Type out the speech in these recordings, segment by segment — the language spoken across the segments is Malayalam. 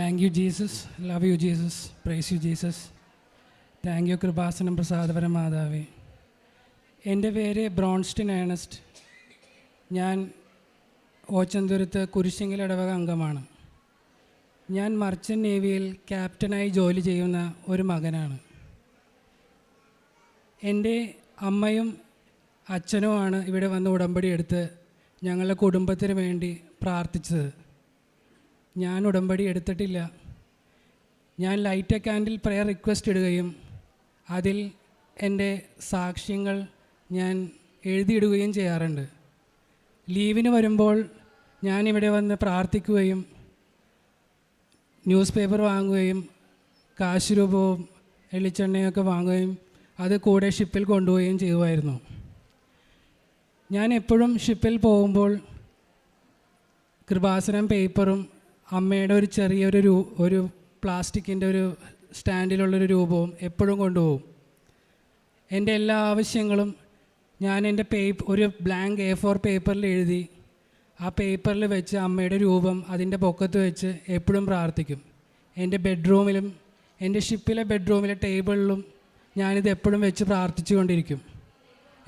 Thank you Jesus love you Jesus praise you Jesus thank you Kripasanam പ്രസാദപര മാതാവേ എന്റെ പേര് ബ്രോൺസ്റ്റിൻ ഏണസ്റ്റ്. ഞാൻ ഓച്ചന്തുരത്ത് കുരിശിങ്കൽ ഇടവക അംഗമാണ്. ഞാൻ മർച്ചന്റ് നേവിയിൽ ക്യാപ്റ്റനായി ജോലി ചെയ്യുന്ന ഒരു മകനാണ്. എന്റെ അമ്മയും അച്ഛനുമാണ് ഇവിടെ വന്ന് ഉടമ്പടി എടുത്ത് ഞങ്ങളുടെ കുടുംബത്തിന് വേണ്ടി പ്രാർത്ഥിച്ചത്. ഞാൻ ഉടമ്പടി എടുത്തിട്ടില്ല. ഞാൻ ലൈറ്റ് കാൻഡിൽ പ്രെയർ റിക്വസ്റ്റ് ഇടുകയും അതിൽ എന്റെ സാക്ഷ്യങ്ങൾ ഞാൻ എഴുതിയിടുകയും ചെയ്യാറുണ്ട്. ലീവിന് വരുമ്പോൾ ഞാൻ ഇവിടെ വന്ന് പ്രാർത്ഥിക്കുകയും ന്യൂസ് പേപ്പർ വാങ്ങുകയും കാശ് രൂപവും എള്ളിച്ചെണ്ണയൊക്കെ വാങ്ങുകയും അത് കൂടെ ഷിപ്പിൽ കൊണ്ടുപോവുകയും ചെയ്യുമായിരുന്നു. ഞാൻ എപ്പോഴും ഷിപ്പിൽ പോകുമ്പോൾ കൃപാസനം പേപ്പറും അമ്മയുടെ ഒരു ചെറിയൊരു രൂ ഒരു പ്ലാസ്റ്റിക്കിന്റെ ഒരു സ്റ്റാൻഡിലുള്ളൊരു രൂപവും എപ്പോഴും കൊണ്ടുപോകും. എന്റെ എല്ലാ ആവശ്യങ്ങളും ഞാൻ എന്റെ പേപ്പർ ഒരു ബ്ലാങ്ക് എ ഫോർ പേപ്പറിൽ എഴുതി ആ പേപ്പറിൽ വെച്ച് അമ്മയുടെ രൂപം അതിന്റെ പൊക്കത്ത് വെച്ച് എപ്പോഴും പ്രാർത്ഥിക്കും. എന്റെ ബെഡ്റൂമിലും എന്റെ ഷിപ്പിലെ ബെഡ്റൂമിലെ ടേബിളിലും ഞാനിത് എപ്പോഴും വെച്ച് പ്രാർത്ഥിച്ചു കൊണ്ടിരിക്കും.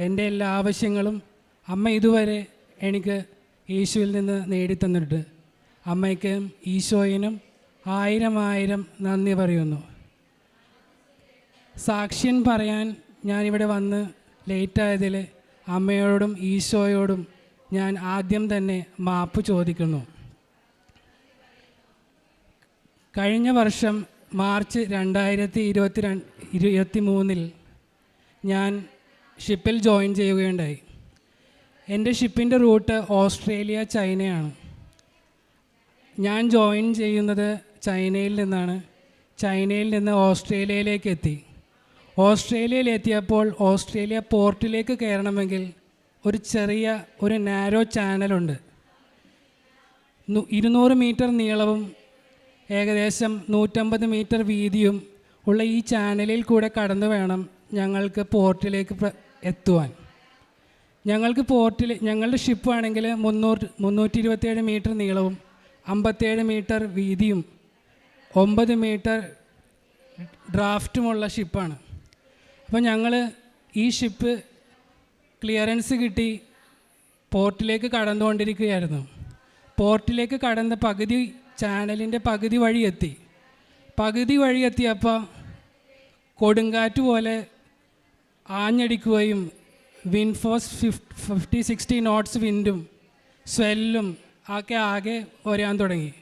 എന്റെ എല്ലാ ആവശ്യങ്ങളും അമ്മ ഇതുവരെ എനിക്ക് യേശുവിൽ നിന്ന് നേടിത്തന്നിട്ടുണ്ട്. അമ്മയ്ക്ക് ഈശോയിനും ആയിരം ആയിരം നന്ദി പറയുന്നു. സാക്ഷ്യൻ പറയാൻ ഞാനിവിടെ വന്ന് ലേറ്റായതിൽ അമ്മയോടും ഈശോയോടും ഞാൻ ആദ്യം തന്നെ മാപ്പ് ചോദിക്കുന്നു. കഴിഞ്ഞ വർഷം മാർച്ച് രണ്ടായിരത്തി ഇരുപത്തി രണ്ട് ഇരുപത്തി മൂന്നിൽ ഞാൻ ഷിപ്പിൽ ജോയിൻ ചെയ്യുകയുണ്ടായി. എന്റെ ഷിപ്പിന്റെ റൂട്ട് ഓസ്ട്രേലിയ ചൈനയാണ്. ഞാൻ ജോയിൻ ചെയ്യുന്നത് ചൈനയിൽ നിന്നാണ്. ചൈനയിൽ നിന്ന് ഓസ്ട്രേലിയയിലേക്ക് എത്തി ഓസ്ട്രേലിയയിൽ എത്തിയപ്പോൾ ഓസ്ട്രേലിയ പോർട്ടിലേക്ക് കയറണമെങ്കിൽ ഒരു ചെറിയ ഒരു നാരോ ചാനലുണ്ട് ഇരുന്നൂറ് മീറ്റർ നീളവും ഏകദേശം നൂറ്റമ്പത് മീറ്റർ വീതിയും ഉള്ള ഈ ചാനലിൽ കൂടെ കടന്നു വേണം ഞങ്ങൾക്ക് പോർട്ടിലേക്ക് എത്തുവാൻ. ഞങ്ങൾക്ക് പോർട്ടിൽ ഞങ്ങളുടെ ഷിപ്പ് ആണെങ്കിൽ മുന്നൂറ് മുന്നൂറ്റി ഇരുപത്തിയേഴ് മീറ്റർ നീളവും അമ്പത്തേഴ് മീറ്റർ വീതിയും ഒമ്പത് മീറ്റർ ഡ്രാഫ്റ്റുമുള്ള ഷിപ്പാണ്. അപ്പോൾ ഞങ്ങൾ ഈ ഷിപ്പ് ക്ലിയറൻസ് കിട്ടി പോർട്ടിലേക്ക് കടന്നുകൊണ്ടിരിക്കുകയായിരുന്നു. പോർട്ടിലേക്ക് കടന്ന പകുതി ചാനലിന്റെ പകുതി വഴി എത്തി. പകുതി വഴി എത്തിയപ്പോൾ കൊടുങ്കാറ്റ് പോലെ ആഞ്ഞടിക്കുകയും വിൻഫോസ് ഫിഫ് ഫിഫ്റ്റി സിക്സ്റ്റി നോട്ട്സ് വിൻഡും സ്വെല്ലും ഒക്കെ ആകെ ഒരാൻ തുടങ്ങി.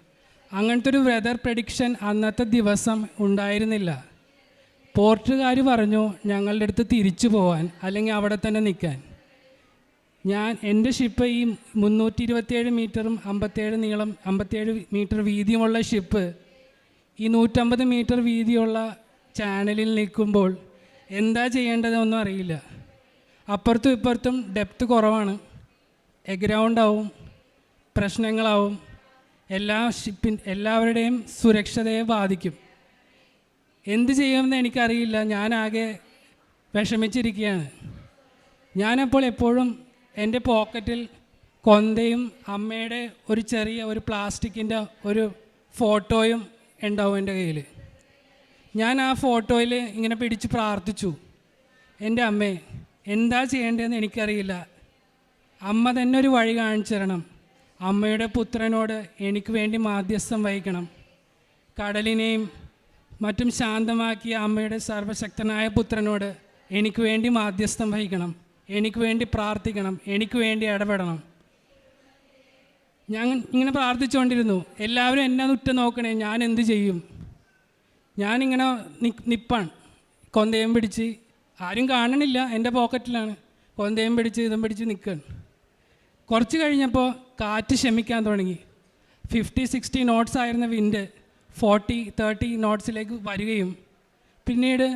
അങ്ങനത്തെ ഒരു വെതർ പ്രഡിക്ഷൻ അന്നത്തെ ദിവസം ഉണ്ടായിരുന്നില്ല. പോർട്ടുകാർ പറഞ്ഞു ഞങ്ങളുടെ അടുത്ത് തിരിച്ചു പോകാൻ അല്ലെങ്കിൽ അവിടെ തന്നെ നിൽക്കാൻ. ഞാൻ എന്റെ ഷിപ്പ് ഈ മുന്നൂറ്റി ഇരുപത്തിയേഴ് മീറ്ററും അമ്പത്തേഴ് നീളം അമ്പത്തേഴ് മീറ്റർ വീതിയുമുള്ള ഷിപ്പ് ഈ നൂറ്റമ്പത് മീറ്റർ വീതിയുള്ള ചാനലിൽ നിൽക്കുമ്പോൾ എന്താ ചെയ്യേണ്ടതെന്നൊന്നും അറിയില്ല. അപ്പുറത്തും ഇപ്പുറത്തും ഡെപ്ത് കുറവാണ്. എഗ്രൗണ്ട് ആവും. പ്രശ്നങ്ങളാവും. എല്ലാ ഷിപ്പിൻ എല്ലാവരുടെയും സുരക്ഷതയെ ബാധിക്കും. എന്ത് ചെയ്യുമെന്ന് എനിക്കറിയില്ല. ഞാനാകെ വിഷമിച്ചിരിക്കുകയാണ്. ഞാനപ്പോൾ എപ്പോഴും എന്റെ പോക്കറ്റിൽ കൊന്തയും അമ്മയുടെ ഒരു ചെറിയ ഒരു പ്ലാസ്റ്റിക്കിന്റെ ഒരു ഫോട്ടോയും ഉണ്ടാവും എന്റെ കയ്യിൽ. ഞാൻ ആ ഫോട്ടോയിൽ ഇങ്ങനെ പിടിച്ച് പ്രാർത്ഥിച്ചു. എന്റെ അമ്മേ എന്താ ചെയ്യേണ്ടതെന്ന് എനിക്കറിയില്ല. അമ്മ തന്നെ ഒരു വഴി കാണിച്ചു തരണം. അമ്മയുടെ പുത്രനോട് എനിക്ക് വേണ്ടി മാധ്യസ്ഥം വഹിക്കണം. കടലിനെയും മറ്റും ശാന്തമാക്കിയ അമ്മയുടെ സർവശക്തനായ പുത്രനോട് എനിക്ക് വേണ്ടി മാധ്യസ്ഥം വഹിക്കണം. എനിക്ക് വേണ്ടി പ്രാർത്ഥിക്കണം. എനിക്ക് വേണ്ടി ഇടപെടണം. ഞാൻ ഇങ്ങനെ പ്രാർത്ഥിച്ചുകൊണ്ടിരുന്നു. എല്ലാവരും എന്നെ ഉറ്റ നോക്കണേ. ഞാൻ എന്ത് ചെയ്യും? ഞാനിങ്ങനെ നി- നിപ്പാണ്. കൊന്തയും പിടിച്ച് ആരും കാണണില്ല. എന്റെ പോക്കറ്റിലാണ്. കൊന്തയും പിടിച്ച് ഇതും പിടിച്ച് നിൽക്കുകയാണ് കുറച്ച് കഴിഞ്ഞപ്പോൾ കാറ്റ് ക്ഷമിക്കാൻ തുടങ്ങി. ഫിഫ്റ്റി സിക്സ്റ്റി നോട്ട്സ് ആയിരുന്ന വിൻഡ് ഫോർട്ടി തേർട്ടി നോട്ട്സിലേക്ക് വരികയും. പിന്നീട്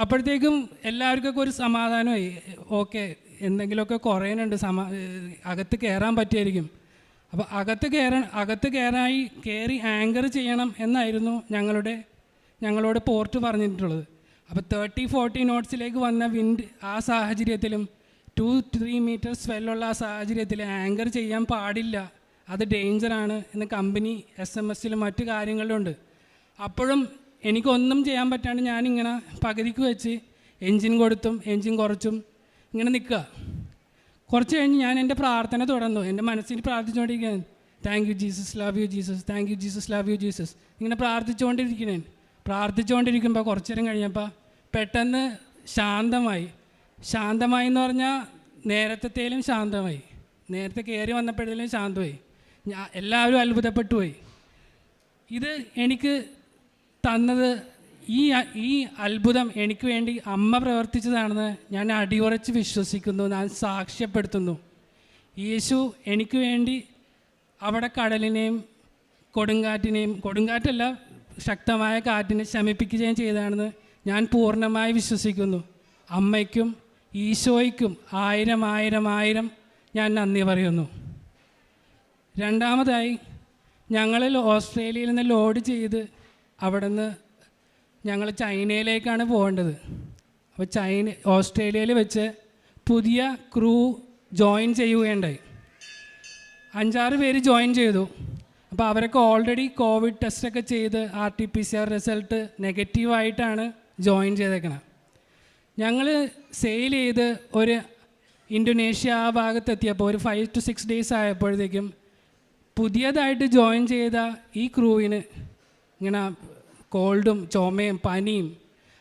അപ്പോഴത്തേക്കും എല്ലാവർക്കൊക്കെ ഒരു സമാധാനമായി. ഓക്കെ എന്തെങ്കിലുമൊക്കെ കുറയാനുണ്ട് സമാ അകത്ത് കയറാൻ പറ്റിയായിരിക്കും. അപ്പോൾ അകത്ത് കയറാൻ അകത്ത് കയറായി കയറി ആങ്കർ ചെയ്യണം എന്നായിരുന്നു ഞങ്ങളുടെ ഞങ്ങളോട് പോർട്ട് പറഞ്ഞിട്ടുള്ളത്. അപ്പോൾ തേർട്ടി ഫോർട്ടി നോട്ട്സിലേക്ക് വന്ന വിൻഡ് ആ സാഹചര്യത്തിലും ടു ത്രീ മീറ്റർ സ്വെല്ലുള്ള ആ സാഹചര്യത്തിൽ ആങ്കർ ചെയ്യാൻ പാടില്ല. അത് ഡേഞ്ചറാണ് എന്ന് കമ്പനി എസ് എം എസിലും മറ്റു കാര്യങ്ങളിലുണ്ട് അപ്പോഴും എനിക്കൊന്നും ചെയ്യാൻ പറ്റാണ്ട് ഞാനിങ്ങനെ പകുതിക്ക് വെച്ച് എൻജിൻ കൊടുത്തും എൻജിൻ കുറച്ചും ഇങ്ങനെ നിൽക്കുക. കുറച്ച് കഴിഞ്ഞ് ഞാൻ എന്റെ പ്രാർത്ഥന തുടർന്നു. എന്റെ മനസ്സിൽ പ്രാർത്ഥിച്ചുകൊണ്ടിരിക്കുകയാണ്. Thank you Jesus love you Jesus thank you Jesus love you Jesus ഇങ്ങനെ പ്രാർത്ഥിച്ചുകൊണ്ടിരിക്കണേ പ്രാർത്ഥിച്ചുകൊണ്ടിരിക്കുമ്പോൾ കുറച്ചു നേരം കഴിഞ്ഞപ്പോൾ പെട്ടെന്ന് ശാന്തമായി. ശാന്തമായി എന്ന് പറഞ്ഞാൽ നേരത്തെത്തേലും ശാന്തമായി. നേരത്തെ കയറി വന്നപ്പോഴത്തേലും ശാന്തമായി. ഞാൻ എല്ലാവരും അത്ഭുതപ്പെട്ടു പോയി ഇത് എനിക്ക് തന്നത് ഈ ഈ അത്ഭുതം എനിക്ക് വേണ്ടി അമ്മ പ്രവർത്തിച്ചതാണെന്ന് ഞാൻ അടിയുറച്ച് വിശ്വസിക്കുന്നു. ഞാൻ സാക്ഷ്യപ്പെടുത്തുന്നു. യേശു എനിക്ക് വേണ്ടി അവിടെ കടലിനെയും കൊടുങ്കാറ്റിനെയും കൊടുങ്കാറ്റല്ല ശക്തമായ കാറ്റിനെ ശമിപ്പിക്കുകയും ചെയ്തതാണെന്ന് ഞാൻ പൂർണമായി വിശ്വസിക്കുന്നു. അമ്മയ്ക്കും ഈശോയ്ക്കും ആയിരം ആയിരം ആയിരം ഞാൻ നന്ദി പറയുന്നു. രണ്ടാമതായി ഞങ്ങളിൽ ഓസ്ട്രേലിയയിൽ നിന്ന് ലോഡ് ചെയ്ത് അവിടെ നിന്ന് ഞങ്ങൾ ചൈനയിലേക്കാണ് പോകേണ്ടത്. അപ്പോൾ ചൈന ഓസ്ട്രേലിയയിൽ വെച്ച് പുതിയ ക്രൂ ജോയിൻ ചെയ്യുകയുണ്ടായി. അഞ്ചാറ് പേര് ജോയിൻ ചെയ്തു. അപ്പോൾ അവരൊക്കെ ഓൾറെഡി കോവിഡ് ടെസ്റ്റൊക്കെ ചെയ്ത് R T P C R result നെഗറ്റീവായിട്ടാണ് join ചെയ്തേക്കണത്. ഞങ്ങൾ സെയിൽ ചെയ്ത് ഒരു ഇൻഡോനേഷ്യ ആ ഭാഗത്തെത്തിയപ്പോൾ ഒരു ഫൈവ് ടു സിക്സ് ഡേയ്സ് ആയപ്പോഴത്തേക്കും പുതിയതായിട്ട് ജോയിൻ ചെയ്ത ഈ ക്രൂവിന് ഇങ്ങനെ കോൾഡും ചുമയും പനിയും.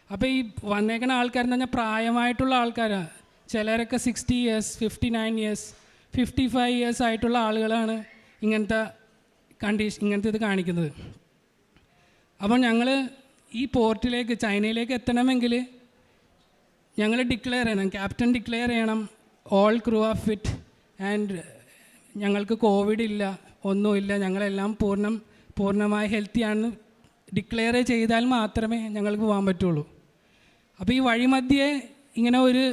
അപ്പോൾ ഈ വന്നേക്കുന്ന ആൾക്കാരെന്ന് പറഞ്ഞാൽ പ്രായമായിട്ടുള്ള ആൾക്കാരാണ് ചിലരൊക്കെ sixty years fifty nine years fifty five years ആയിട്ടുള്ള ആളുകളാണ് ഇങ്ങനത്തെ കണ്ടീഷൻ ഇങ്ങനത്തെ ഇത് കാണിക്കുന്നത്. അപ്പോൾ ഞങ്ങൾ ഈ പോർട്ടിലേക്ക് ചൈനയിലേക്ക് എത്തണമെങ്കിൽ ഞങ്ങൾ ഡിക്ലെയർ ചെയ്യണം. ക്യാപ്റ്റൻ ഡിക്ലെയർ ചെയ്യണം. All crew are fit and ഞങ്ങൾക്ക് കോവിഡ് ഇല്ല ഒന്നുമില്ല ഞങ്ങളെല്ലാം പൂർണം പൂർണമായി ഹെൽത്തിയാണെന്ന് ഡിക്ലെയർ ചെയ്താൽ മാത്രമേ ഞങ്ങൾക്ക് പോകാൻ പറ്റുള്ളൂ. അപ്പോൾ ഈ വഴിമധ്യേ ഇങ്ങനെ ഒരു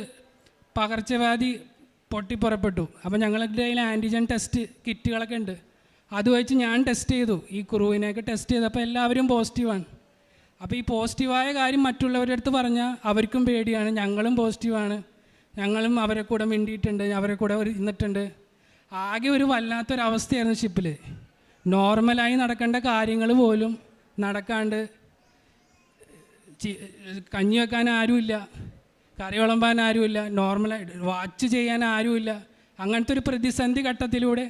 പകർച്ചവ്യാധി പൊട്ടിപ്പുറപ്പെട്ടു. അപ്പോൾ ഞങ്ങളുടെ കയ്യിൽ ആന്റിജൻ ടെസ്റ്റ് കിറ്റുകളൊക്കെ ഉണ്ട്. അത് വെച്ച് ഞാൻ ടെസ്റ്റ് ചെയ്തു. ഈ ക്രൂവിനെയൊക്കെ ടെസ്റ്റ് ചെയ്തപ്പോൾ എല്ലാവരും പോസിറ്റീവാണ് അപ്പോൾ ഈ പോസിറ്റീവായ കാര്യം മറ്റുള്ളവരുടെ അടുത്ത് പറഞ്ഞാൽ അവർക്കും പേടിയാണ് ഞങ്ങളും പോസിറ്റീവാണ്. ഞങ്ങളും അവരെ കൂടെ മിണ്ടിയിട്ടുണ്ട് അവരെ കൂടെ ഒരു ഇന്നിട്ടുണ്ട് ആകെ ഒരു വല്ലാത്തൊരവസ്ഥയായിരുന്നു ഷിപ്പിൽ നോർമലായി നടക്കേണ്ട കാര്യങ്ങൾ പോലും നടക്കാണ്ട് കഞ്ഞി വെക്കാൻ ആരുമില്ല കറി വിളമ്പാൻ ആരുമില്ല നോർമലായിട്ട് വാച്ച് ചെയ്യാൻ ആരുമില്ല. അങ്ങനത്തെ ഒരു പ്രതിസന്ധി ഘട്ടത്തിലൂടെ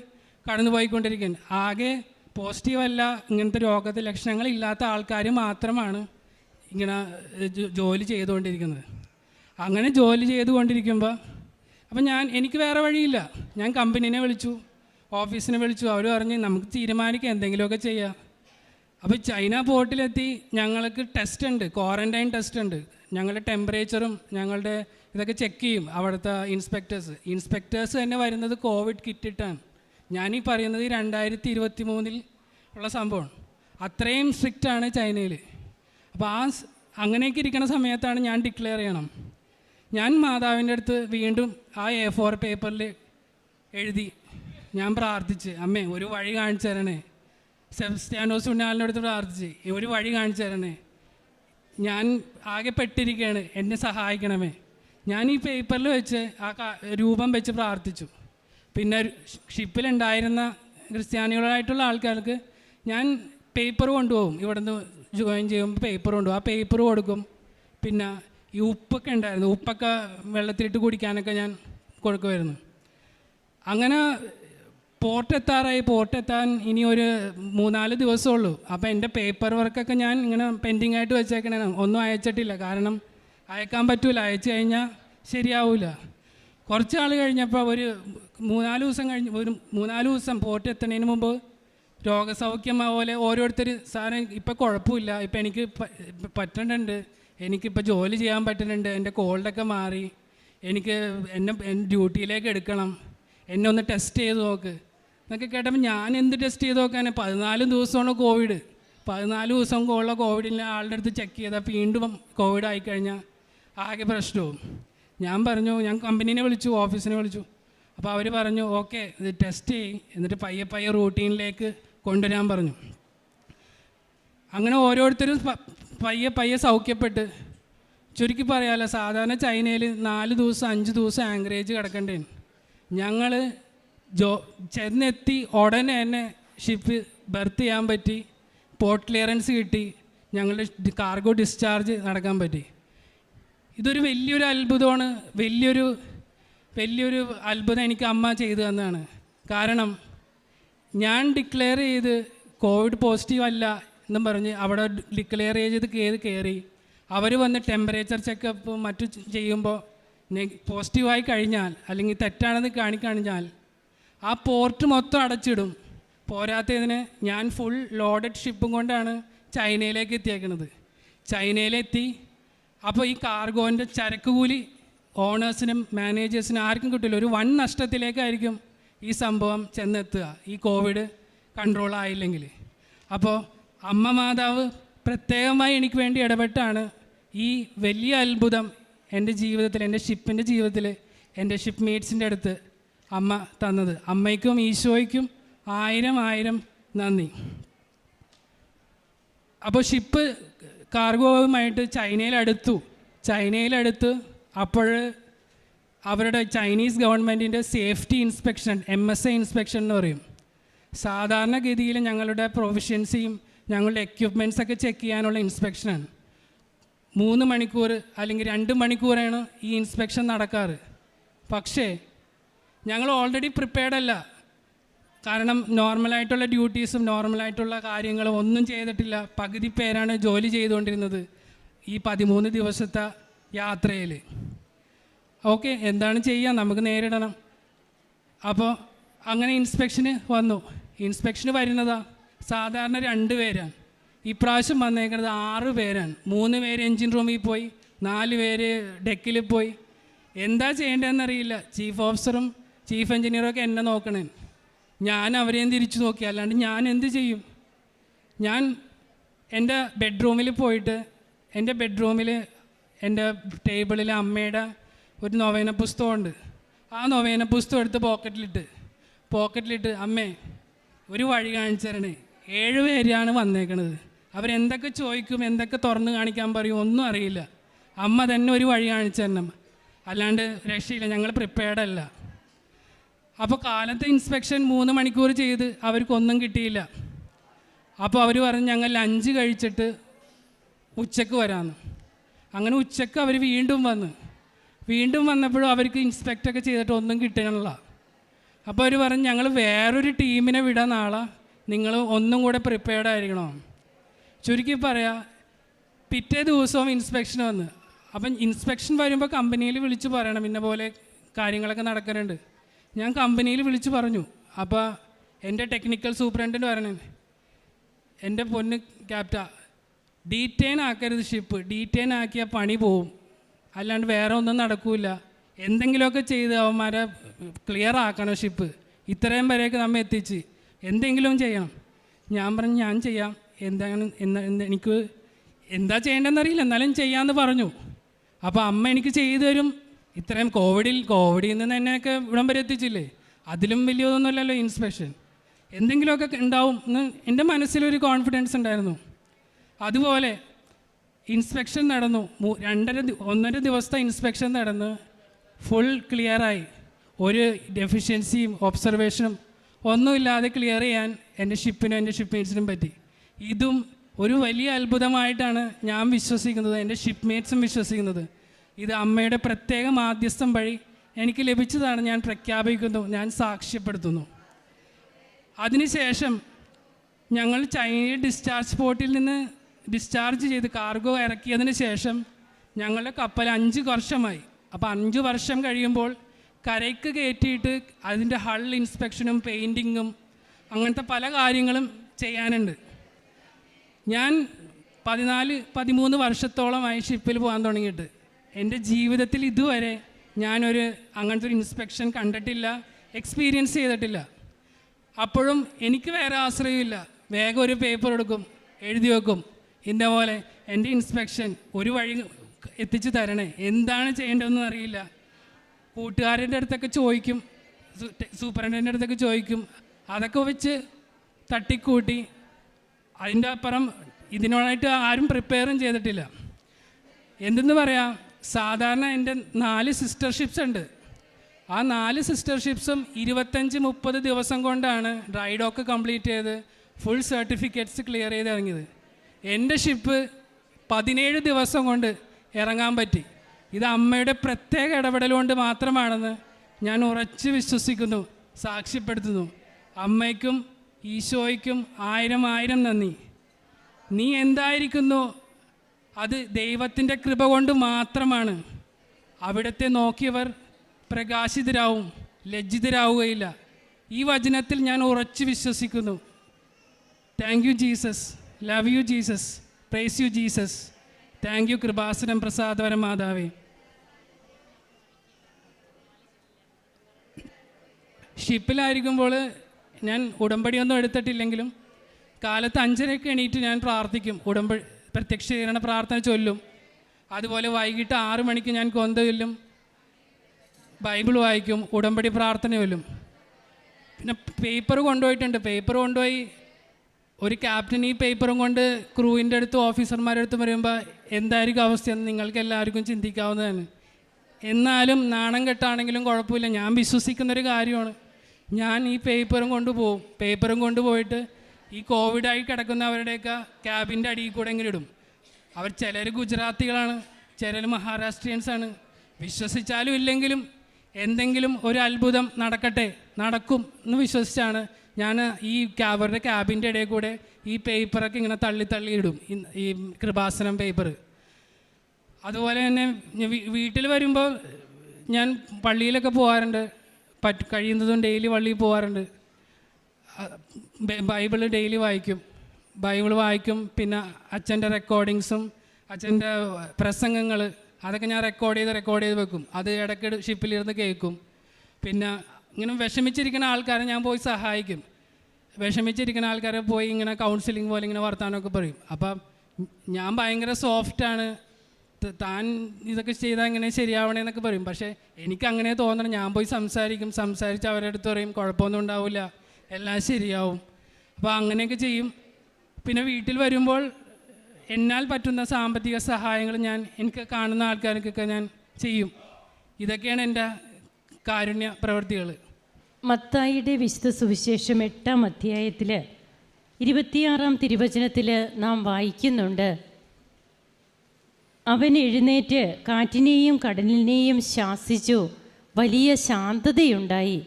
കടന്നു പോയിക്കൊണ്ടിരിക്കുകയാണ് ആകെ പോസിറ്റീവ് അല്ല ഇങ്ങനത്തെ രോഗത്തെ ലക്ഷണങ്ങൾ ഇല്ലാത്ത ആൾക്കാർ മാത്രമാണ് ഇങ്ങനെ ജോലി ചെയ്തുകൊണ്ടിരിക്കുന്നത്. അങ്ങനെ ജോലി ചെയ്തുകൊണ്ടിരിക്കുമ്പോൾ അപ്പം ഞാൻ എനിക്ക് വേറെ വഴിയില്ല. ഞാൻ കമ്പനീനെ വിളിച്ചു ഓഫീസിനെ വിളിച്ചു. അവർ പറഞ്ഞ് നമുക്ക് തീരുമാനിക്കാം എന്തെങ്കിലുമൊക്കെ ചെയ്യാം. അപ്പോൾ ചൈന പോർട്ടിലെത്തി ഞങ്ങൾക്ക് ടെസ്റ്റ് ഉണ്ട് ക്വാറന്റൈൻ ടെസ്റ്റ് ഉണ്ട്. ഞങ്ങളുടെ ടെമ്പറേച്ചറും ഞങ്ങളുടെ ഇതൊക്കെ ചെക്ക് ചെയ്യും അവിടുത്തെ ഇൻസ്പെക്ടേഴ്സ്. ഇൻസ്പെക്ടേഴ്സ് തന്നെ വരുന്നത് കോവിഡ് കിറ്റിട്ടാണ്. ഞാനീ പറയുന്നത് രണ്ടായിരത്തി ഇരുപത്തി മൂന്നിൽ ഉള്ള സംഭവമാണ്. അത്രയും സ്ട്രിക്റ്റ് ആണ് ചൈനയിൽ അപ്പോൾ ആ അങ്ങനെയൊക്കെ ഇരിക്കുന്ന സമയത്താണ് ഞാൻ ഡിക്ലെയർ ചെയ്യണം. ഞാൻ മാതാവിന്റെ അടുത്ത് വീണ്ടും ആ എ ഫോർ പേപ്പറിൽ എഴുതി ഞാൻ പ്രാർത്ഥിച്ച് അമ്മേ ഒരു വഴി കാണിച്ചു തരണേ. സെബസ്റ്റാനോസ് ഉണ്ണാലിന്റെ അടുത്ത് പ്രാർത്ഥിച്ച് ഒരു വഴി കാണിച്ചു തരണേ. ഞാൻ ആകെ പെട്ടിരിക്കുകയാണ് എന്നെ സഹായിക്കണമേ. ഞാൻ ഈ പേപ്പറിൽ വെച്ച് ആ രൂപം വെച്ച് പ്രാർത്ഥിച്ചു. പിന്നെ ഷിപ്പിലുണ്ടായിരുന്ന ക്രിസ്ത്യാനികളായിട്ടുള്ള ആൾക്കാർക്ക് ഞാൻ പേപ്പർ കൊണ്ടുപോകും. ഇവിടെ നിന്ന് ജോയിൻ ചെയ്യുമ്പോൾ പേപ്പർ കൊണ്ടുപോകും. ആ പേപ്പർ കൊടുക്കും. പിന്നെ ഈ ഉപ്പൊക്കെ ഉണ്ടായിരുന്നു. ഉപ്പൊക്കെ വെള്ളത്തിലിട്ട് കുടിക്കാനൊക്കെ ഞാൻ കൊടുക്കുമായിരുന്നു. അങ്ങനെ പോർട്ട് എത്താറായി. പോർട്ട് എത്താൻ ഇനി ഒരു മൂന്നാൽ ദിവസമുള്ളൂ. അപ്പോൾ എന്റെ പേപ്പർ വർക്കൊക്കെ ഞാൻ ഇങ്ങനെ പെൻഡിങ് ആയിട്ട് വെച്ചേക്കണേ ഒന്നും അയച്ചിട്ടില്ല. കാരണം അയക്കാൻ പറ്റില്ല അയച്ചു കഴിഞ്ഞാൽ ശരിയാവില്ല കുറച്ച് ആൾ കഴിഞ്ഞപ്പോൾ ഒരു മൂന്നാൽ ദിവസം കഴിഞ്ഞ് ഒരു മൂന്നാൽ ദിവസം പോർട്ട് എത്തുന്നതിന് മുമ്പ് രോഗസൗഖ്യം പോലെ ഓരോരുത്തർ സാറേ ഇപ്പം കുഴപ്പമില്ല. ഇപ്പം എനിക്ക് പറ്റുന്നുണ്ട് എനിക്കിപ്പോൾ ജോലി ചെയ്യാൻ പറ്റുന്നുണ്ട് എന്റെ കോൾഡൊക്കെ മാറി. എനിക്ക് എന്നെ എന്നെ ഡ്യൂട്ടിയിലേക്ക് എടുക്കണം. എന്നെ ഒന്ന് ടെസ്റ്റ് ചെയ്ത് നോക്ക്. എന്നൊക്കെ കേട്ടപ്പോൾ ഞാൻ എന്ത് ടെസ്റ്റ് ചെയ്ത് നോക്കാൻ പതിനാല് ദിവസമാണ് കോവിഡ്. പതിനാല് ദിവസം ഉള്ള കോവിഡിൽ ആളുടെ അടുത്ത് ചെക്ക് ചെയ്താൽ വീണ്ടും കോവിഡ് ആയിക്കഴിഞ്ഞാൽ ആകെ പ്രശ്നവും. ഞാൻ പറഞ്ഞു ഞാൻ കമ്പനീനെ വിളിച്ചു ഓഫീസിനെ വിളിച്ചു. അപ്പോൾ അവർ പറഞ്ഞു ഓക്കെ ഇത് ടെസ്റ്റ് ചെയ്യും. എന്നിട്ട് പയ്യെ പയ്യെ റൂട്ടീനിലേക്ക് കൊണ്ടുവരാൻ പറഞ്ഞു. അങ്ങനെ ഓരോരുത്തരും പയ്യെ പയ്യെ സൗഖ്യപ്പെട്ട്. ചുരുക്കി പറയാമല്ലോ സാധാരണ ചൈനയിൽ നാല് ദിവസം അഞ്ച് ദിവസം ആങ്കറേജ് കിടക്കേണ്ടേ ഞങ്ങൾ ജോ ചെന്നെത്തി ഉടനെ തന്നെ ഷിപ്പ് ബർത്ത് ചെയ്യാൻ പറ്റി പോർട്ട് ക്ലിയറൻസ് കിട്ടി ഞങ്ങളുടെ കാർഗോ ഡിസ്ചാർജ് നടക്കാൻ പറ്റി. ഇതൊരു വലിയൊരു അത്ഭുതമാണ് വലിയൊരു വലിയൊരു അത്ഭുതം എനിക്ക് അമ്മ ചെയ്തു തന്നതാണ്. കാരണം ഞാൻ ഡിക്ലെയർ ചെയ്ത് കോവിഡ് പോസിറ്റീവ് അല്ല എന്നും പറഞ്ഞ് അവിടെ ഡിക്ലെയർ ചെയ്ത് കയറി കയറി അവർ വന്ന് ടെമ്പറേച്ചർ ചെക്കപ്പ് മറ്റു ചെയ്യുമ്പോൾ പോസിറ്റീവായി കഴിഞ്ഞാൽ അല്ലെങ്കിൽ തെറ്റാണെന്ന് കാണിക്കഴിഞ്ഞാൽ ആ പോർട്ട് മൊത്തം അടച്ചിടും. പോരാത്തതിന് ഞാൻ ഫുൾ ലോഡഡ് ഷിപ്പും കൊണ്ടാണ് ചൈനയിലേക്ക് എത്തിയേക്കുന്നത് ചൈനയിലെത്തി. അപ്പോൾ ഈ കാർഗോന്റെ ചരക്ക് കൂലി ഓണേഴ്സിനും മാനേജേഴ്സിനും ആർക്കും കിട്ടില്ല ഒരു വൺ നഷ്ടത്തിലേക്കായിരിക്കും ഈ സംഭവം ചെന്നെത്തുക. ഈ കോവിഡ് കൺട്രോൾ ആയില്ലെങ്കിൽ. അപ്പോൾ അമ്മ മാതാവ് പ്രത്യേകമായി എനിക്ക് വേണ്ടി ഇടപെട്ടാണ് ഈ വലിയ അത്ഭുതം എന്റെ ജീവിതത്തിൽ എന്റെ ഷിപ്പിന്റെ ജീവിതത്തിൽ എന്റെ ഷിപ്പ് മേറ്റ്സിന്റെ അടുത്ത് അമ്മ തന്നത്. അമ്മയ്ക്കും ഈശോയ്ക്കും ആയിരം ആയിരം നന്ദി. അപ്പോൾ ഷിപ്പ് കാർഗോവുമായിട്ട് ചൈനയിലടുത്തു ചൈനയിലടുത്ത് അപ്പോൾ അവരുടെ ചൈനീസ് ഗവൺമെന്റിന്റെ safety inspection M S A inspection എന്ന് പറയും. സാധാരണഗതിയിൽ ഞങ്ങളുടെ പ്രൊഫഷ്യൻസിയും ഞങ്ങളുടെ എക്യുപ്മെന്റ്സ് ഒക്കെ ചെക്ക് ചെയ്യാനുള്ള ഇൻസ്പെക്ഷനാണ് മൂന്ന് മണിക്കൂർ അല്ലെങ്കിൽ രണ്ട് മണിക്കൂറാണ് ഈ ഇൻസ്പെക്ഷൻ നടക്കാറ്. പക്ഷേ ഞങ്ങൾ ഓൾറെഡി പ്രിപ്പയർഡ് അല്ല. കാരണം നോർമലായിട്ടുള്ള ഡ്യൂട്ടീസും നോർമലായിട്ടുള്ള കാര്യങ്ങളും ഒന്നും ചെയ്തിട്ടില്ല. പകുതി പേരാണ് ജോലി ചെയ്തുകൊണ്ടിരുന്നത്. ഈ പതിമൂന്ന് ദിവസത്തെ യാത്രയിൽ ഓക്കെ എന്താണ് ചെയ്യുക നമുക്ക് നേരിടണം. അപ്പോൾ അങ്ങനെ ഇൻസ്പെക്ഷന് വന്നു. ഇൻസ്പെക്ഷന് വരുന്നതാ സാധാരണ രണ്ട് പേരാണ്. ഇപ്രാവശ്യം വന്നേക്കുന്നത് ആറ് പേരാണ്. മൂന്ന് പേര് എൻജിൻ റൂമിൽ പോയി നാല് പേര് ഡെക്കിൽ പോയി. എന്താ ചെയ്യേണ്ടതെന്നറിയില്ല. ചീഫ് ഓഫീസറും ചീഫ് എൻജിനീയറും ഒക്കെ എന്നെ നോക്കണേ. ഞാൻ അവരെയും തിരിച്ചു നോക്കി. അല്ലാണ്ട് ഞാൻ എന്ത് ചെയ്യും? ഞാൻ എന്റെ ബെഡ്റൂമിൽ പോയിട്ട് എന്റെ ബെഡ്റൂമിൽ എന്റെ ടേബിളിൽ അമ്മയുടെ ഒരു നൊവേന പുസ്തകമുണ്ട്. ആ നൊവേന പുസ്തകം എടുത്ത് പോക്കറ്റിലിട്ട്. പോക്കറ്റിലിട്ട് അമ്മേ ഒരു വഴി കാണിച്ചു തരണേ ഏഴ് പേരാണ് വന്നേക്കണത്. അവരെന്തൊക്കെ ചോദിക്കും എന്തൊക്കെ തുറന്ന് കാണിക്കാൻ പറയും ഒന്നും അറിയില്ല. അമ്മ തന്നെ ഒരു വഴി കാണിച്ചു തരണം അല്ലാണ്ട് രക്ഷയില്ല ഞങ്ങൾ പ്രിപ്പയർഡ് അല്ല. അപ്പോൾ കാലത്തെ ഇൻസ്പെക്ഷൻ മൂന്ന് മണിക്കൂർ ചെയ്ത് അവർക്കൊന്നും കിട്ടിയില്ല. അപ്പോൾ അവർ പറഞ്ഞു ഞങ്ങൾ ലഞ്ച് കഴിച്ചിട്ട് ഉച്ചയ്ക്ക് വരാമെന്ന് അങ്ങനെ ഉച്ചയ്ക്ക് അവർ വീണ്ടും വന്ന്. വീണ്ടും വന്നപ്പോഴും അവർക്ക് ഇൻസ്പെക്റ്റൊക്കെ ചെയ്തിട്ട് ഒന്നും കിട്ടണില്ല അപ്പോൾ അവർ പറഞ്ഞു ഞങ്ങൾ വേറൊരു ടീമിനെ വിടാൻ നാളെ നിങ്ങൾ ഒന്നും കൂടെ പ്രിപ്പയർഡ് ആയിരിക്കണം? ചുരുക്കി പറയാം പിറ്റേ ദിവസവും ഇൻസ്പെക്ഷൻ വന്ന്. അപ്പം ഇൻസ്പെക്ഷൻ വരുമ്പോൾ കമ്പനിയിൽ വിളിച്ച് പറയണം. ഇന്ന പോലെ കാര്യങ്ങളൊക്കെ നടക്കുന്നുണ്ട് ഞാൻ കമ്പനിയിൽ വിളിച്ച് പറഞ്ഞു. അപ്പോൾ എന്റെ ടെക്നിക്കൽ സൂപ്രണ്ടിന് പറയണേ എന്റെ പൊന്ന് ക്യാപ്റ്റ ഡീറ്റെയിൻ ആക്കരുത് ഷിപ്പ് ഡീറ്റെയിൻ ആക്കിയ പണി പോവും. അല്ലാണ്ട് വേറെ ഒന്നും നടക്കൂല. എന്തെങ്കിലുമൊക്കെ ചെയ്ത് അവന്മാരെ ക്ലിയർ ആക്കണം ഷിപ്പ് ഇത്രയും വരെയൊക്കെ നമ്മൾ എത്തിച്ച്. എന്തെങ്കിലും ചെയ്യണം. ഞാൻ പറഞ്ഞു ഞാൻ ചെയ്യാം. എന്താണ് എന്താ എനിക്ക് എന്താ ചെയ്യേണ്ടതെന്ന് അറിയില്ല. എന്നാലും ചെയ്യാമെന്ന് പറഞ്ഞു. അപ്പോൾ അമ്മ എനിക്ക് ചെയ്തു തരും. ഇത്രയും കോവിഡിൽ കോവിഡിൽ നിന്ന് തന്നെയൊക്കെ ഇവിടം വരെ എത്തിച്ചില്ലേ? അതിലും വലിയതൊന്നുമല്ലല്ലോ ഇൻസ്പെക്ഷൻ എന്തെങ്കിലുമൊക്കെ ഉണ്ടാവും എന്ന് എന്റെ മനസ്സിലൊരു കോൺഫിഡൻസ് ഉണ്ടായിരുന്നു. അതുപോലെ ഇൻസ്പെക്ഷൻ നടന്നു. രണ്ടര ഒന്നര ദിവസത്തെ ഇൻസ്പെക്ഷൻ നടന്ന് ഫുൾ ക്ലിയറായി ഒരു ഡെഫിഷ്യൻസിയും ഒബ്സർവേഷനും ഒന്നുമില്ലാതെ ക്ലിയർ ചെയ്യാൻ എന്റെ ഷിപ്പിനും എന്റെ ഷിപ്പ്മേറ്റ്സിനും പറ്റി. ഇതും ഒരു വലിയ അത്ഭുതമായിട്ടാണ് ഞാൻ വിശ്വസിക്കുന്നത്. എന്റെ ഷിപ്പ്മേറ്റ്സും വിശ്വസിക്കുന്നത്. ഇത് അമ്മയുടെ പ്രത്യേക മാധ്യസ്ഥം വഴി എനിക്ക് ലഭിച്ചതാണ്. ഞാൻ പ്രഖ്യാപിക്കുന്നു. ഞാൻ സാക്ഷ്യപ്പെടുത്തുന്നു. അതിനുശേഷം ഞങ്ങൾ ചൈനയിൽ ഡിസ്ചാർജ് പോർട്ടിൽ നിന്ന് ഡിസ്ചാർജ് ചെയ്ത് കാർഗോ ഇറക്കിയതിന് ശേഷം ഞങ്ങളുടെ കപ്പൽ അഞ്ച് വർഷമായി. അപ്പോൾ അഞ്ച് വർഷം കഴിയുമ്പോൾ കരയ്ക്ക് കയറ്റിയിട്ട് അതിന്റെ ഹൾ ഇൻസ്പെക്ഷനും പെയിന്റിങ്ങും അങ്ങനത്തെ പല കാര്യങ്ങളും ചെയ്യാനുണ്ട്. ഞാൻ പതിനാല് പതിമൂന്ന് വർഷത്തോളമായി ഷിപ്പിൽ പോകാൻ തുടങ്ങിയിട്ട്. എന്റെ ജീവിതത്തിൽ ഇതുവരെ ഞാനൊരു അങ്ങനത്തെ ഒരു ഇൻസ്പെക്ഷൻ കണ്ടിട്ടില്ല എക്സ്പീരിയൻസ് ചെയ്തിട്ടില്ല. അപ്പോഴും എനിക്ക് വേറെ ആശ്രയമില്ല. വേഗം ഒരു പേപ്പർ എടുക്കും എഴുതി വെക്കും. ഇന്ന പോലെ എന്റെ ഇൻസ്പെക്ഷൻ ഒരു വഴി എത്തിച്ചു തരണേ. എന്താണ് ചെയ്യേണ്ടതെന്ന് അറിയില്ല. കൂട്ടുകാരന്റെ അടുത്തൊക്കെ ചോദിക്കും. സൂപ്രണ്ടന്റെ അടുത്തൊക്കെ ചോദിക്കും. അതൊക്കെ വെച്ച് തട്ടിക്കൂട്ടി. അതിന്റെ അപ്പുറം ഇതിനോടായിട്ട് ആരും പ്രിപ്പയറും ചെയ്തിട്ടില്ല. എന്തെന്ന് പറയാം? സാധാരണ എന്റെ നാല് സിസ്റ്റർഷിപ്സ് ഉണ്ട്. ആ നാല് സിസ്റ്റർഷിപ്സും ഇരുപത്തഞ്ച് മുപ്പത് ദിവസം കൊണ്ടാണ് ഡ്രൈ ഡോക്ക് കംപ്ലീറ്റ് ചെയ്ത് ഫുൾ സർട്ടിഫിക്കറ്റ്സ് ക്ലിയർ ചെയ്ത് ഇറങ്ങിയത്. എന്റെ ഷിപ്പ് പതിനേഴ് ദിവസം കൊണ്ട് ഇറങ്ങാൻ പറ്റി. ഇത് അമ്മയുടെ പ്രത്യേക ഇടപെടൽ കൊണ്ട് മാത്രമാണെന്ന് ഞാൻ ഉറച്ച് വിശ്വസിക്കുന്നു സാക്ഷ്യപ്പെടുത്തുന്നു. അമ്മയ്ക്കും ഈശോയ്ക്കും ആയിരം ആയിരം നന്ദി. നീ എന്തായിരിക്കുന്നു? അത് ദൈവത്തിന്റെ കൃപ കൊണ്ട് മാത്രമാണ്. അവിടത്തെ നോക്കിയവർ പ്രകാശിതരാവും ലജ്ജിതരാവുകയില്ല. ഈ വചനത്തിൽ ഞാൻ ഉറച്ചു വിശ്വസിക്കുന്നു. Thank you Jesus love you Jesus praise you Jesus thank you Kripasanam പ്രസാദവരം മാതാവേ ഷിപ്പിലായിരിക്കുമ്പോൾ ഞാൻ ഉടമ്പടിയൊന്നും എടുത്തിട്ടില്ലെങ്കിലും കാലത്ത് അഞ്ചരയൊക്കെ എണീറ്റ് ഞാൻ പ്രാർത്ഥിക്കും. ഉടമ്പടി പ്രത്യക്ഷീകരണ പ്രാർത്ഥന ചൊല്ലും. അതുപോലെ വൈകിട്ട് ആറു മണിക്ക് ഞാൻ കൊന്ത ചൊല്ലും. ബൈബിൾ വായിക്കും ഉടമ്പടി പ്രാർത്ഥന ചൊല്ലും. പിന്നെ പേപ്പർ കൊണ്ടുപോയിട്ടുണ്ട്. പേപ്പർ കൊണ്ടുപോയി ഒരു ക്യാപ്റ്റൻ ഈ പേപ്പറും കൊണ്ട് ക്രൂവിന്റെ അടുത്തും ഓഫീസർമാരുടെ അടുത്തും പറയുമ്പോൾ എന്തായിരിക്കും അവസ്ഥയെന്ന് നിങ്ങൾക്ക് എല്ലാവർക്കും ചിന്തിക്കാവുന്നതാണ്. എന്നാലും നാണം കെട്ടാണെങ്കിലും കുഴപ്പമില്ല. ഞാൻ വിശ്വസിക്കുന്നൊരു കാര്യമാണ്. ഞാൻ ഈ പേപ്പറും കൊണ്ടുപോകും പേപ്പറും കൊണ്ടുപോയിട്ട് ഈ കോവിഡായി കിടക്കുന്നവരുടെയൊക്കെ ക്യാബിന്റെ അടിയിൽ കൂടെ എങ്കിലും ഇടും? അവർ ചിലർ ഗുജറാത്തികളാണ് ചിലർ മഹാരാഷ്ട്രീയൻസാണ്. വിശ്വസിച്ചാലും ഇല്ലെങ്കിലും എന്തെങ്കിലും ഒരു അത്ഭുതം നടക്കട്ടെ നടക്കും എന്ന് വിശ്വസിച്ചാണ് ഞാൻ ഈ ക്യാബറിന്റെ ക്യാബിന്റെ ഇടയിൽ കൂടെ ഈ പേപ്പറൊക്കെ ഇങ്ങനെ തള്ളി തള്ളി ഇടും. ഈ- കൃപാസനം പേപ്പർ അതുപോലെ തന്നെ വീട്ടിൽ വരുമ്പോൾ ഞാൻ പള്ളിയിലൊക്കെ പോകാറുണ്ട് പറ്റ കഴിയുന്നതും ഡെയിലി പള്ളിയിൽ പോകാറുണ്ട് ബൈബിൾ ഡെയിലി വായിക്കും. ബൈബിൾ വായിക്കും. പിന്നെ അച്ഛന്റെ റെക്കോർഡിങ്സും അച്ഛന്റെ പ്രസംഗങ്ങൾ അതൊക്കെ ഞാൻ റെക്കോർഡ് ചെയ്ത് റെക്കോർഡ് ചെയ്ത് വെക്കും. അത് ഇടയ്ക്ക് ഷിപ്പിലിരുന്ന് കേൾക്കും. പിന്നെ ഇങ്ങനെ വിഷമിച്ചിരിക്കുന്ന ആൾക്കാരെ ഞാൻ പോയി സഹായിക്കും. വിഷമിച്ചിരിക്കുന്ന ആൾക്കാരെ പോയി ഇങ്ങനെ കൗൺസിലിംഗ് പോലെ ഇങ്ങനെ വർത്താനമൊക്കെ പറയും. അപ്പം ഞാൻ ഭയങ്കര സോഫ്റ്റാണ് താൻ ഇതൊക്കെ ചെയ്താൽ ഇങ്ങനെ ശരിയാവണേ എന്നൊക്കെ പറയും. പക്ഷേ എനിക്ക് അങ്ങനെ തോന്നണം. ഞാൻ പോയി സംസാരിക്കും. സംസാരിച്ച് അവരുടെ അടുത്ത് പറയും കുഴപ്പമൊന്നും ഉണ്ടാവില്ല എല്ലാം ശരിയാവും. അപ്പോൾ അങ്ങനെയൊക്കെ ചെയ്യും. പിന്നെ വീട്ടിൽ വരുമ്പോൾ എന്നാൽ പറ്റുന്ന സാമ്പത്തിക സഹായങ്ങൾ ഞാൻ എനിക്ക് കാണുന്ന ആൾക്കാർക്കൊക്കെ ഞാൻ ചെയ്യും. ഇതൊക്കെയാണ് എന്റെ കാരുണ്യ പ്രവൃത്തികൾ. മത്തായിയുടെ വിശുദ്ധ സുവിശേഷം എട്ടാം അധ്യായത്തിൽ ഇരുപത്തിയാറാം തിരുവചനത്തിൽ നാം വായിക്കുന്നുണ്ട്. അവൻ എഴുന്നേറ്റ് കാറ്റിനെയും കടലിനെയും ശാസിച്ചു. വലിയ ശാന്തതയുണ്ടായി.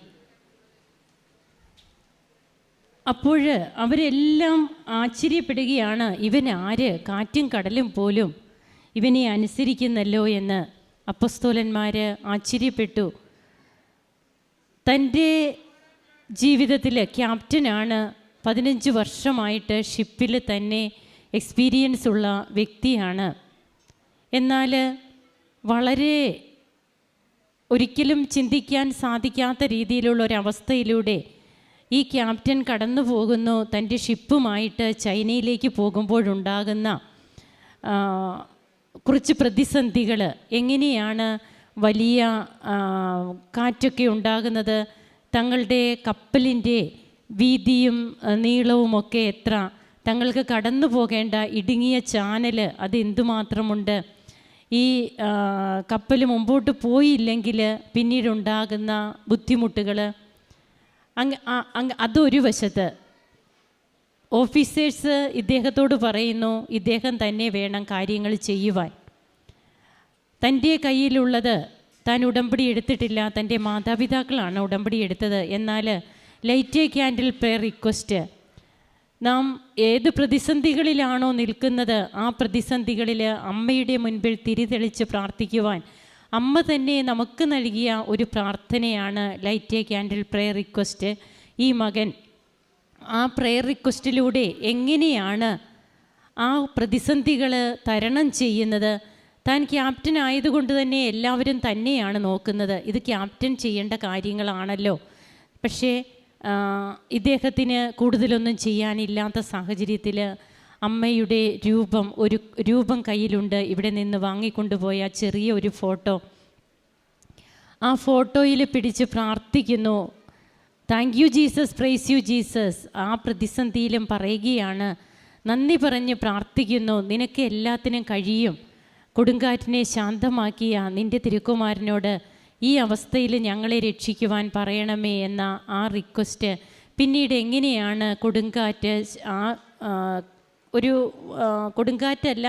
അപ്പോൾ അവരെല്ലാം ആശ്ചര്യപ്പെടുകയാണ് ഇവൻ ആര്? കാറ്റും കടലും പോലും ഇവനെ അനുസരിക്കുന്നല്ലോ എന്ന്. അപ്പസ്തോലന്മാർ ആശ്ചര്യപ്പെട്ടു. തന്റെ ജീവിതത്തിൽ ക്യാപ്റ്റനാണ് പതിനഞ്ച് വർഷമായിട്ട് ഷിപ്പിൽ തന്നെ എക്സ്പീരിയൻസ് ഉള്ള വ്യക്തിയാണ്. എന്നാൽ വളരെ ഒരിക്കലും ചിന്തിക്കാൻ സാധിക്കാത്ത രീതിയിലുള്ള ഒരവസ്ഥയിലൂടെ ഈ ക്യാപ്റ്റൻ കടന്നു പോകുന്നു തന്റെ ഷിപ്പുമായിട്ട് ചൈനയിലേക്ക് പോകുമ്പോഴുണ്ടാകുന്ന കുറച്ച് പ്രതിസന്ധികൾ എങ്ങനെയാണ് വലിയ കാറ്റൊക്കെ ഉണ്ടാകുന്നത് തങ്ങളുടെ കപ്പലിന്റെ വീതിയും നീളവുമൊക്കെ എത്ര. തങ്ങൾക്ക് കടന്നു പോകേണ്ട ഇടുങ്ങിയ ചാനൽ അത് എന്തുമാത്രമുണ്ട്? ഈ കപ്പൽ മുമ്പോട്ട് പോയില്ലെങ്കിൽ പിന്നീടുണ്ടാകുന്ന ബുദ്ധിമുട്ടുകൾ അങ് അങ്ങ് അതൊരു വശത്ത്. ഓഫീസേഴ്സ് ഇദ്ദേഹത്തോട് പറയുന്നു ഇദ്ദേഹം തന്നെ വേണം കാര്യങ്ങൾ ചെയ്യുവാൻ. തന്റെ കയ്യിലുള്ളത് താൻ ഉടമ്പടി എടുത്തിട്ടില്ല തന്റെ മാതാപിതാക്കളാണ് ഉടമ്പടി എടുത്തത്. എന്നാൽ light a candle prayer request നാം ഏത് പ്രതിസന്ധികളിലാണോ നിൽക്കുന്നത് ആ പ്രതിസന്ധികളിൽ അമ്മയുടെ മുൻപിൽ തിരിതെളിച്ച് പ്രാർത്ഥിക്കുവാൻ അമ്മ തന്നെ നമുക്ക് നൽകിയ ഒരു പ്രാർത്ഥനയാണ് light a candle prayer request. ഈ മകൻ ആ പ്രെയർ റിക്വസ്റ്റിലൂടെ എങ്ങനെയാണ് ആ പ്രതിസന്ധികൾ തരണം ചെയ്യുന്നത്? താൻ ക്യാപ്റ്റൻ ആയതുകൊണ്ട് തന്നെ എല്ലാവരും തന്നെയാണ് നോക്കുന്നത്. ഇത് ക്യാപ്റ്റൻ ചെയ്യേണ്ട കാര്യങ്ങളാണല്ലോ. പക്ഷേ ഇദ്ദേഹത്തിന് കൂടുതലൊന്നും ചെയ്യാനില്ലാത്ത സാഹചര്യത്തിൽ അമ്മയുടെ രൂപം ഒരു രൂപം കയ്യിലുണ്ട്. ഇവിടെ നിന്ന് വാങ്ങിക്കൊണ്ടുപോയ ചെറിയ ഒരു ഫോട്ടോ. ആ ഫോട്ടോയിൽ പിടിച്ച് പ്രാർത്ഥിക്കുന്നു. Thank you Jesus praise you Jesus ആ പ്രതിസന്ധിയിലും പറയുകയാണ്. നന്ദി പറഞ്ഞ് പ്രാർത്ഥിക്കുന്നു. നിനക്ക് എല്ലാത്തിനും കഴിയും. കൊടുങ്കാറ്റിനെ ശാന്തമാക്കിയ നിന്റെ തിരുക്കുമാരനോട് ഈ അവസ്ഥയിൽ ഞങ്ങളെ രക്ഷിക്കുവാൻ പറയണമേ എന്ന ആ റിക്വസ്റ്റ് പിന്നീട് എങ്ങനെയാണ് കൊടുങ്കാറ്റ് ആ ഒരു കൊടുങ്കാറ്റല്ല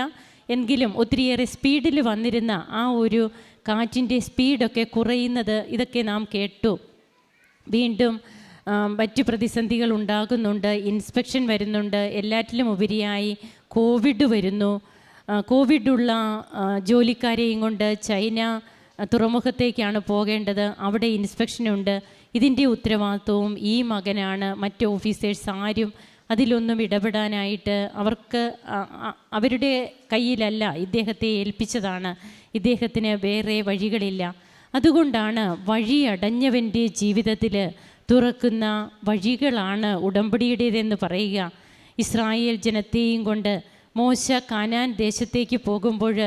എങ്കിലും ഒത്തിരിയേറെ സ്പീഡിൽ വന്നിരുന്ന ആ ഒരു കാറ്റിന്റെ സ്പീഡൊക്കെ കുറയുന്നത് ഇതൊക്കെ നാം കേട്ടു. വീണ്ടും മറ്റ് പ്രതിസന്ധികൾ ഉണ്ടാകുന്നുണ്ട് ഇൻസ്പെക്ഷൻ വരുന്നുണ്ട് എല്ലാറ്റിലും ഉപരിയായി കോവിഡ് വരുന്നു. കോവിഡുള്ള ജോലിക്കാരെയും കൊണ്ട് ചൈന തുറമുഖത്തേക്കാണ് പോകേണ്ടത്. അവിടെ ഇൻസ്പെക്ഷനുണ്ട്. ഇതിന്റെ ഉത്തരവാദിത്വവും ഈ മകനാണ്. മറ്റ് ഓഫീസേഴ്സ് ആരും അതിലൊന്നും ഇടപെടാനായിട്ട് അവർക്ക് അവരുടെ കയ്യിലല്ല ഇദ്ദേഹത്തെ ഏൽപ്പിച്ചതാണ്. ഇദ്ദേഹത്തിന് വേറെ വഴികളില്ല. അതുകൊണ്ടാണ് വഴിയടഞ്ഞവന്റെ ജീവിതത്തിൽ തുറക്കുന്ന വഴികളാണ് ഉടമ്പടിയുടേതെന്ന് പറയുക. ഇസ്രായേൽ ജനത്തെയും കൊണ്ട് മോശ കാനാൻ ദേശത്തേക്ക് പോകുമ്പോൾ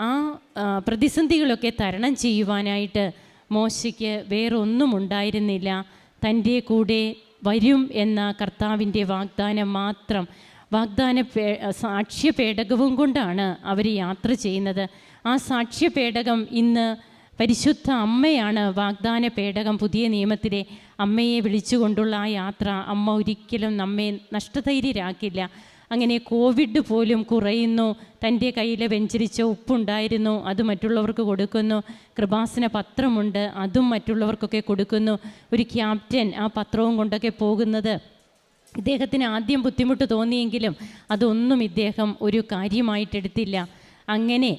ആ പ്രതിസന്ധികളൊക്കെ തരണം ചെയ്യുവാനായിട്ട് മോശയ്ക്ക് വേറൊന്നും ഉണ്ടായിരുന്നില്ല. തന്റെ കൂടെ വരും എന്ന കർത്താവിന്റെ വാഗ്ദാനം മാത്രം. വാഗ്ദാന പേ സാക്ഷ്യ പേടകവും കൊണ്ടാണ് അവർ യാത്ര ചെയ്യുന്നത്. ആ സാക്ഷ്യ പേടകം ഇന്ന് പരിശുദ്ധ അമ്മയാണ് വാഗ്ദാന പേടകം പുതിയ നിയമത്തിലെ അമ്മയെ വിളിച്ചുകൊണ്ടുള്ള ആ യാത്ര. അമ്മ ഒരിക്കലും നമ്മെ നഷ്ടധൈര്യരാക്കില്ല. അങ്ങനെ കോവിഡ് പോലും കുറയുന്നു. തന്റെ കയ്യിൽ വെഞ്ചരിച്ച ഉപ്പുണ്ടായിരുന്നു. അത് മറ്റുള്ളവർക്ക് കൊടുക്കുന്നു. കൃപാസന പത്രമുണ്ട്. അതും മറ്റുള്ളവർക്കൊക്കെ കൊടുക്കുന്നു. ഒരു ക്യാപ്റ്റൻ ആ പത്രവും കൊണ്ടൊക്കെ പോകുന്നത് ഇദ്ദേഹത്തിന് ആദ്യം ബുദ്ധിമുട്ട് തോന്നിയെങ്കിലും അതൊന്നും ഇദ്ദേഹം ഒരു കാര്യമായിട്ടെടുത്തില്ല. അങ്ങനെ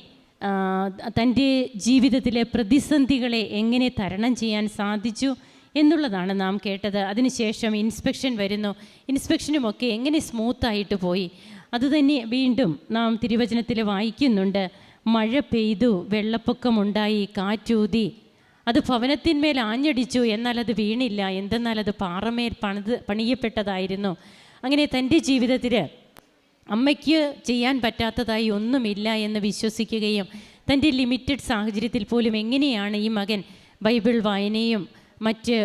തന്റെ ജീവിതത്തിലെ പ്രതിസന്ധികളെ എങ്ങനെ തരണം ചെയ്യാൻ സാധിച്ചു? എന്നുള്ളതാണ് നാം കേട്ടത്. അതിനുശേഷം ഇൻസ്പെക്ഷൻ വരുന്നു. ഇൻസ്പെക്ഷനുമൊക്കെ എങ്ങനെ സ്മൂത്തായിട്ട് പോയി? അതുതന്നെ വീണ്ടും നാം തിരുവചനത്തിൽ വായിക്കുന്നുണ്ട്. മഴ പെയ്തു വെള്ളപ്പൊക്കമുണ്ടായി കാറ്റൂതി. അത് ഭവനത്തിന്മേൽ ആഞ്ഞടിച്ചു എന്നാൽ അത് വീണില്ല. എന്തെന്നാൽ അത് പാറമേൽ പണിത് പണിയപ്പെട്ടതായിരുന്നു. അങ്ങനെ തന്റെ ജീവിതത്തിൽ അമ്മയ്ക്ക് ചെയ്യാൻ പറ്റാത്തതായി ഒന്നുമില്ല എന്ന് വിശ്വസിക്കുകയും തന്റെ ലിമിറ്റഡ് സാഹചര്യത്തിൽ പോലും എങ്ങനെയാണ് ഈ മകൻ ബൈബിൾ വായനയും മറ്റ്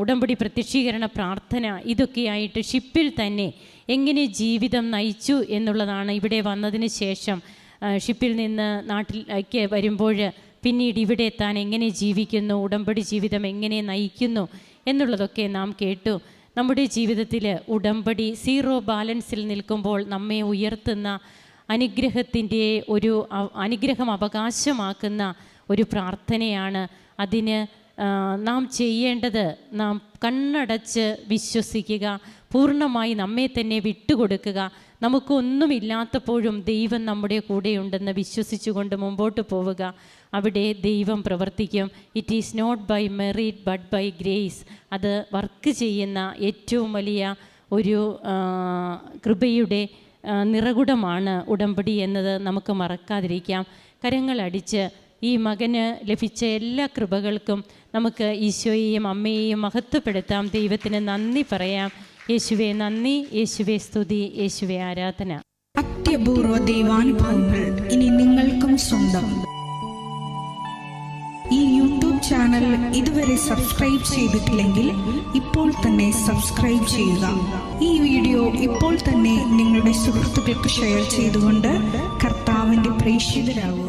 ഉടമ്പടി പ്രത്യക്ഷീകരണ പ്രാർത്ഥന ഇതൊക്കെയായിട്ട് ഷിപ്പിൽ തന്നെ എങ്ങനെ ജീവിതം നയിച്ചു എന്നുള്ളതാണ് ഇവിടെ വന്നതിന് ശേഷം ഷിപ്പിൽ നിന്ന് നാട്ടിലേക്ക് വരുമ്പോൾ പിന്നീട് ഇവിടെ എത്താൻ എങ്ങനെ ജീവിക്കുന്നു ഉടമ്പടി ജീവിതം എങ്ങനെ നയിക്കുന്നു എന്നുള്ളതൊക്കെ നാം കേട്ടു. നമ്മുടെ ജീവിതത്തിൽ ഉടമ്പടി സീറോ ബാലൻസിൽ നിൽക്കുമ്പോൾ നമ്മെ ഉയർത്തുന്ന അനുഗ്രഹത്തിന്റെ ഒരു അനുഗ്രഹം അവകാശമാക്കുന്ന ഒരു പ്രാർത്ഥനയാണ്. അതിന് നാം ചെയ്യേണ്ടത് നാം കണ്ണടച്ച് വിശ്വസിക്കുക പൂർണമായി നമ്മെ തന്നെ വിട്ടുകൊടുക്കുക. നമുക്കൊന്നുമില്ലാത്തപ്പോഴും ദൈവം നമ്മുടെ കൂടെയുണ്ടെന്ന് വിശ്വസിച്ചുകൊണ്ട് മുമ്പോട്ട് പോവുക. അവിടെ ദൈവം പ്രവർത്തിക്കും. It is not by merit but by grace അത് വർക്ക് ചെയ്യുന്ന ഏറ്റവും വലിയ ഒരു കൃപയുടെ നിറകുടമാണ് ഉടമ്പടി എന്നത് നമുക്ക് മറക്കാതിരിക്കാം. കരങ്ങളടിച്ച് ഈ മകന് ലഭിച്ച എല്ലാ കൃപകൾക്കും നമുക്ക് ഈശോയെയും അമ്മയെയും മഹത്വപ്പെടുത്താം. ദൈവത്തിന് നന്ദി പറയാം. യേശുവെ നന്ദി. യേശുവെ സ്തുതി. യേശുവെ ആരാധന. അത്യപൂർവ ദൈവാനുഭവങ്ങൾ ഇനി നിങ്ങൾക്കും സ്വന്തം. ഈ യൂട്യൂബ് ചാനൽ ഇതുവരെ സബ്സ്ക്രൈബ് ചെയ്തിട്ടില്ലെങ്കിൽ ഇപ്പോൾ തന്നെ സബ്സ്ക്രൈബ് ചെയ്യുക. ഈ വീഡിയോ ഇപ്പോൾ തന്നെ നിങ്ങളുടെ സുഹൃത്തുക്കൾക്ക് ഷെയർ ചെയ്തുകൊണ്ട് കർത്താവിന്റെ പ്രേക്ഷിതരാകുക.